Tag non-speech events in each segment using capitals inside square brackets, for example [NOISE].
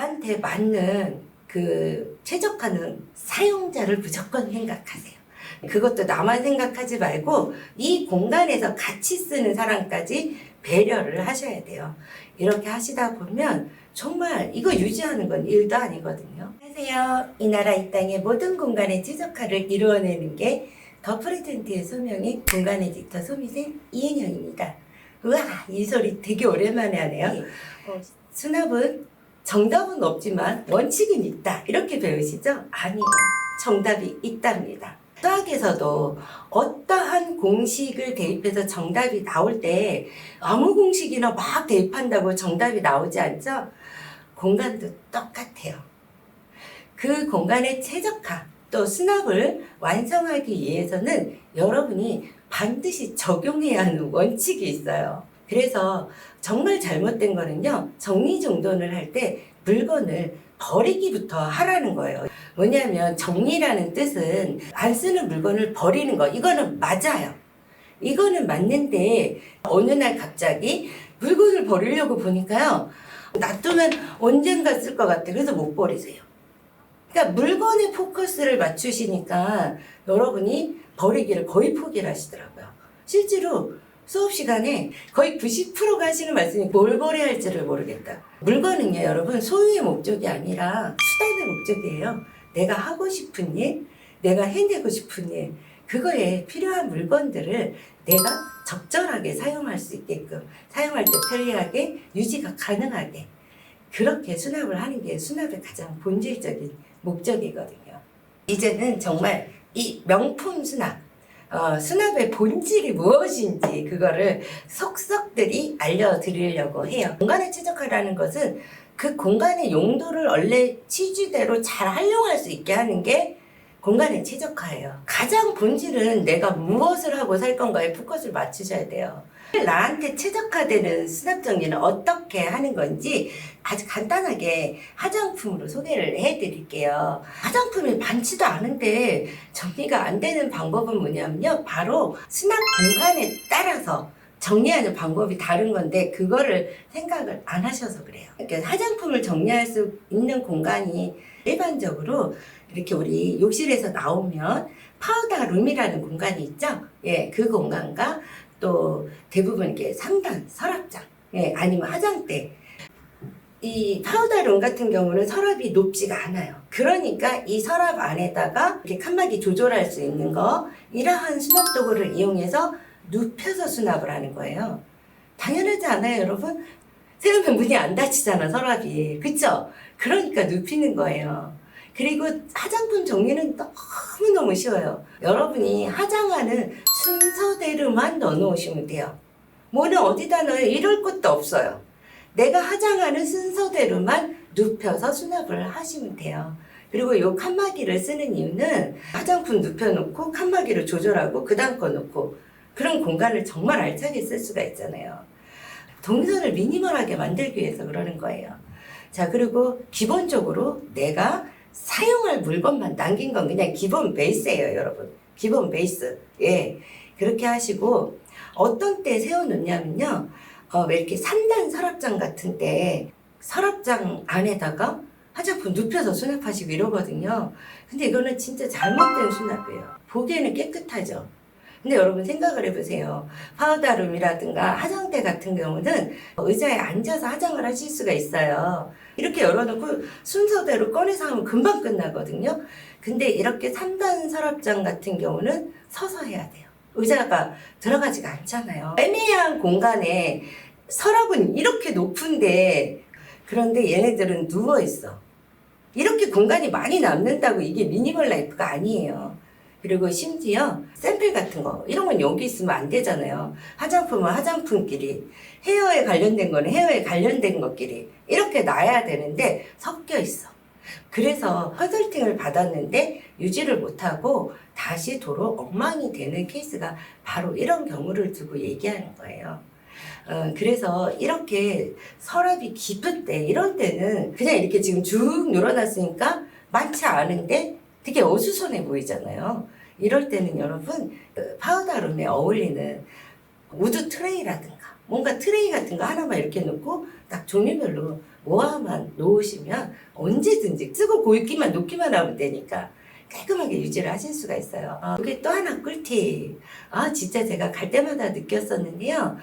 나한테 맞는 그 최적화는 사용자를 무조건 생각하세요. 그것도 나만 생각하지 말고 이 공간에서 같이 쓰는 사람까지 배려를 하셔야 돼요. 이렇게 하시다 보면 정말 이거 유지하는 건 일도 아니거든요. 안녕하세요. 이 나라 이 땅의 모든 공간의 최적화를 이루어내는 게 더 프레젠트의 소명인 공간 에디터 소미생 이은영입니다. 우와 이 소리 되게 오랜만에 하네요. 어, 수납은 정답은 없지만 원칙은 있다 이렇게 배우시죠? 아니요 정답이 있답니다. 수학에서도 어떠한 공식을 대입해서 정답이 나올 때 아무 공식이나 막 대입한다고 정답이 나오지 않죠? 공간도 똑같아요. 그 공간의 최적화 또 수납을 완성하기 위해서는 여러분이 반드시 적용해야 하는 원칙이 있어요. 그래서 정말 잘못된 거는요, 정리정돈을 할 때 물건을 버리기부터 하라는 거예요. 뭐냐면 정리라는 뜻은 안 쓰는 물건을 버리는 거. 이거는 맞아요. 이거는 맞는데 어느 날 갑자기 물건을 버리려고 보니까요. 놔두면 언젠가 쓸 것 같아. 그래서 못 버리세요. 그러니까 물건에 포커스를 맞추시니까 여러분이 버리기를 거의 포기를 하시더라고요. 실제로 수업 시간에 거의 90%가 하시는 말씀이 뭘 버려야 할지를 모르겠다. 물건은요, 여러분, 소유의 목적이 아니라 수단의 목적이에요. 내가 하고 싶은 일, 내가 해내고 싶은 일, 그거에 필요한 물건들을 내가 적절하게 사용할 수 있게끔, 사용할 때 편리하게, 유지가 가능하게, 그렇게 수납을 하는 게 수납의 가장 본질적인 목적이거든요. 이제는 정말 이 명품 수납, 어, 수납의 본질이 무엇인지 그거를 속속들이 알려드리려고 해요. 공간을 최적화라는 것은 그 공간의 용도를 원래 취지대로 잘 활용할 수 있게 하는 게 공간의 최적화예요. 가장 본질은 내가 무엇을 하고 살 건가에 포커스를 맞추셔야 돼요. 나한테 최적화되는 수납 정리는 어떻게 하는 건지 아주 간단하게 화장품으로 소개를 해드릴게요. 화장품이 많지도 않은데 정리가 안 되는 방법은 뭐냐면요. 바로 수납 공간에 따라서 정리하는 방법이 다른 건데 그거를 생각을 안 하셔서 그래요. 그러니까 화장품을 정리할 수 있는 공간이 일반적으로 이렇게 우리 욕실에서 나오면 파우더 룸이라는 공간이 있죠. 예, 그 공간과 또 대부분 이렇게 상단, 서랍장, 예, 아니면 화장대. 이 파우더 룸 같은 경우는 서랍이 높지가 않아요. 그러니까 이 서랍 안에다가 이렇게 칸막이 조절할 수 있는 거, 이러한 수납 도구를 이용해서 눕혀서 수납을 하는 거예요. 당연하지 않아요, 여러분? 세우면 문이 안 닫히잖아, 서랍이. 그쵸? 그러니까 눕히는 거예요. 그리고 화장품 정리는 너무너무 쉬워요. 여러분이 화장하는 순서대로만 넣어놓으시면 돼요. 뭐는 어디다 넣어요? 이럴 것도 없어요. 내가 화장하는 순서대로만 눕혀서 수납을 하시면 돼요. 그리고 이 칸막이를 쓰는 이유는 화장품 눕혀놓고 칸막이를 조절하고 그 다음 거 놓고 그런 공간을 정말 알차게 쓸 수가 있잖아요. 동선을 미니멀하게 만들기 위해서 그러는 거예요. 자, 그리고 기본적으로 내가 사용할 물건만 남긴 건 그냥 기본 베이스예요, 여러분. 기본 베이스. 예. 그렇게 하시고, 어떤 때 세워놓냐면요. 어, 왜 이렇게 3단 서랍장 같은 때, 서랍장 안에다가 화장품 눕혀서 수납하시고 이러거든요. 근데 이거는 진짜 잘못된 수납이에요. 보기에는 깨끗하죠. 근데 여러분 생각을 해보세요. 파우더룸이라든가 화장대 같은 경우는 의자에 앉아서 화장을 하실 수가 있어요. 이렇게 열어놓고 순서대로 꺼내서 하면 금방 끝나거든요. 근데 이렇게 3단 서랍장 같은 경우는 서서 해야 돼요. 의자가 들어가지가 않잖아요. 애매한 공간에 서랍은 이렇게 높은데 그런데 얘네들은 누워 있어. 이렇게 공간이 많이 남는다고 이게 미니멀 라이프가 아니에요. 그리고 심지어 샘플 같은 거 이런 건 여기 있으면 안 되잖아요. 화장품은 화장품끼리 헤어에 관련된 거는 헤어에 관련된 것끼리 이렇게 놔야 되는데 섞여 있어. 그래서 컨설팅을 받았는데 유지를 못하고 다시 도로 엉망이 되는 케이스가 바로 이런 경우를 두고 얘기하는 거예요. 어, 그래서 이렇게 서랍이 깊을 때 이런 때는 그냥 이렇게 지금 쭉 늘어났으니까 많지 않은데 되게 어수선해 보이잖아요. 이럴 때는 여러분 그 파우더룸에 어울리는 우드 트레이라든가 뭔가 트레이 같은 거 하나만 이렇게 놓고 딱 종류별로 모아만 놓으시면 언제든지 쓰고 고있기만 놓기만 하면 되니까 깔끔하게 유지를 하실 수가 있어요. 어, 이게 또 하나 꿀팁. 아, 진짜 제가 갈 때마다 느꼈었는데요.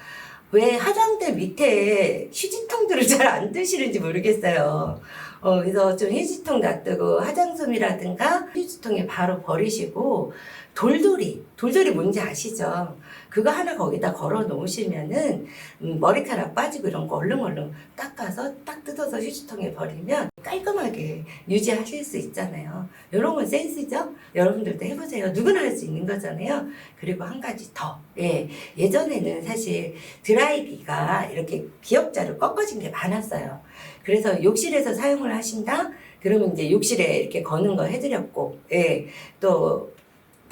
왜 화장대 밑에 휴지통들을 [LAUGHS] 잘 안 드시는지 모르겠어요. 어, 그래서 좀 휴지통 놔두고 화장솜이라든가 휴지통에 바로 버리시고 돌돌이, 돌돌이 뭔지 아시죠? 그거 하나 거기다 걸어 놓으시면은 음, 머리카락 빠지고 이런 거 얼른얼른 닦아서 딱 뜯어서 휴지통에 버리면 깔끔하게 유지하실 수 있잖아요. 이런 건 센스죠? 여러분들도 해보세요. 누구나 할 수 있는 거잖아요. 그리고 한 가지 더. 예, 예전에는 사실 드라이기가 이렇게 기역자로 꺾어진 게 많았어요. 그래서 욕실에서 사용을 하신다? 그러면 이제 욕실에 이렇게 거는 거 해드렸고, 예, 또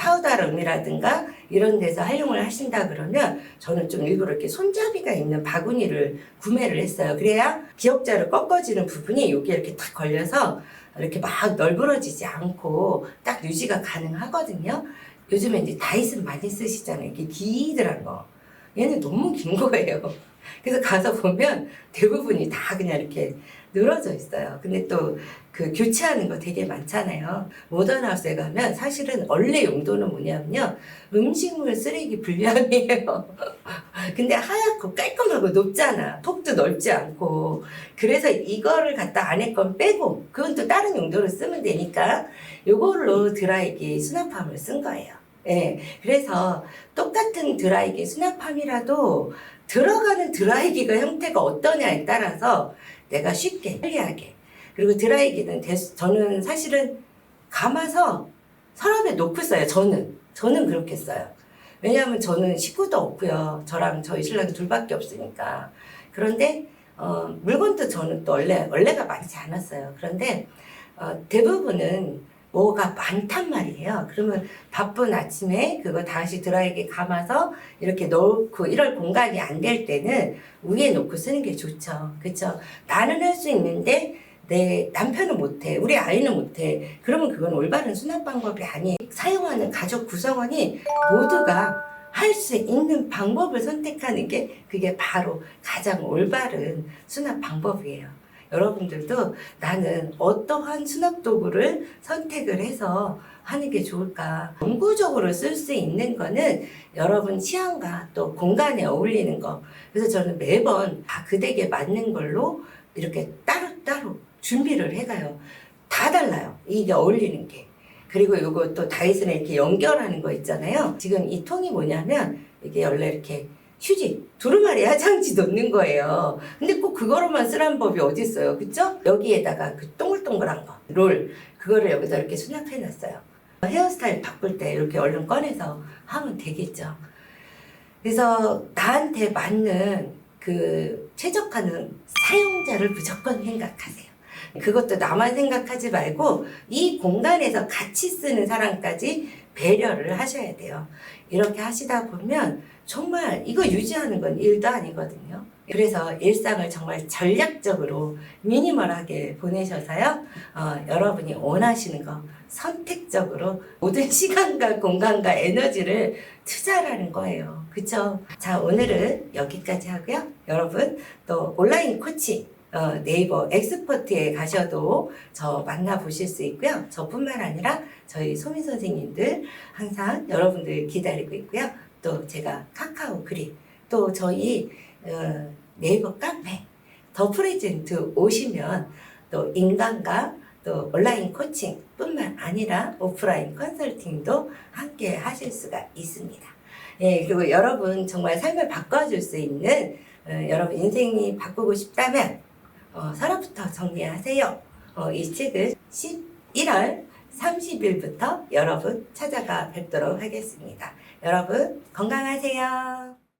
파우더룸이라든가 이런 데서 활용을 하신다 그러면 저는 좀 일부러 이렇게 손잡이가 있는 바구니를 구매를 했어요. 그래야 기역자로 꺾어지는 부분이 여기 이렇게 딱 걸려서 이렇게 막 널브러지지 않고 딱 유지가 가능하거든요. 요즘에 이제 다이슨 많이 쓰시잖아요. 이게 기드란 거. 얘는 너무 긴 거예요. 그래서 가서 보면 대부분이 다 그냥 이렇게 늘어져 있어요. 근데 또 그 교체하는 거 되게 많잖아요. 모던 하우스에 가면 사실은 원래 용도는 뭐냐면요. 음식물 쓰레기 분리함이에요. [LAUGHS] 근데 하얗고 깔끔하고 높잖아. 톡도 넓지 않고. 그래서 이거를 갖다 안에 건 빼고 그건 또 다른 용도로 쓰면 되니까 요걸로 드라이기 수납함을 쓴 거예요. 예. 그래서 똑같은 드라이기 수납함이라도 들어가는 드라이기가 형태가 어떠냐에 따라서 내가 쉽게 편리하게 그리고 드라이기는 대- 저는 사실은 감아서 서랍에 놓고 써요. 저는 저는 그렇게 써요. 왜냐하면 저는 식구도 없고요. 저랑 저희 신랑이 둘밖에 없으니까. 그런데 어, 물건도 저는 또 원래 원래가 많지 않았어요. 그런데 어, 대부분은 뭐가 많단 말이에요. 그러면 바쁜 아침에 그거 다시 드라이기 감아서 이렇게 넣고 이럴 공간이 안 될 때는 위에 놓고 쓰는 게 좋죠. 그렇죠? 나는 할 수 있는데 내 남편은 못해, 우리 아이는 못해. 그러면 그건 올바른 수납 방법이 아니에요. 사용하는 가족 구성원이 모두가 할 수 있는 방법을 선택하는 게 그게 바로 가장 올바른 수납 방법이에요. 여러분들도 나는 어떠한 수납 도구를 선택을 해서 하는 게 좋을까. 영구적으로 쓸 수 있는 거는 여러분 취향과 또 공간에 어울리는 거. 그래서 저는 매번 다그 댁에 맞는 걸로 이렇게 따로따로 준비를 해가요. 다 달라요. 이게 어울리는 게. 그리고 요거 또 다이슨에 이렇게 연결하는 거 있잖아요. 지금 이 통이 뭐냐면 이게 원래 이렇게 휴지, 두루마리 화장지 넣는 거예요. 근데 꼭 그거로만 쓰라는 법이 어디 있어요. 그쵸? 여기에다가 그 동글동글한 거, 롤, 그거를 여기다 이렇게 수납해 놨어요. 헤어스타일 바꿀 때 이렇게 얼른 꺼내서 하면 되겠죠. 그래서 나한테 맞는 그 최적화는 사용자를 무조건 생각하세요. 그것도 나만 생각하지 말고 이 공간에서 같이 쓰는 사람까지 배려를 하셔야 돼요. 이렇게 하시다 보면 정말 이거 유지하는 건 일도 아니거든요. 그래서 일상을 정말 전략적으로 미니멀하게 보내셔서요. 어, 여러분이 원하시는 거 선택적으로 모든 [LAUGHS] 시간과 공간과 에너지를 투자라는 거예요. 그쵸? 자, 오늘은 여기까지 하고요. 여러분, 또 온라인 코칭, 어, 네이버 엑스퍼트에 가셔도 저 만나보실 수 있고요. 저뿐만 아니라 저희 소민 선생님들 항상 여러분들 기다리고 있고요. 또 제가 카카오 그립, 또 저희 어, 네이버 카페 더 프레젠트 오시면 또 인간과 또 온라인 코칭 뿐만 아니라 오프라인 컨설팅도 함께 하실 수가 있습니다. 예, 그리고 여러분 정말 삶을 바꿔줄 수 있는 어, 여러분 인생이 바꾸고 싶다면 어, 서랍부터 정리하세요. 어, 이 책은 11월 30일부터 여러분 찾아가 뵙도록 하겠습니다. 여러분 건강하세요.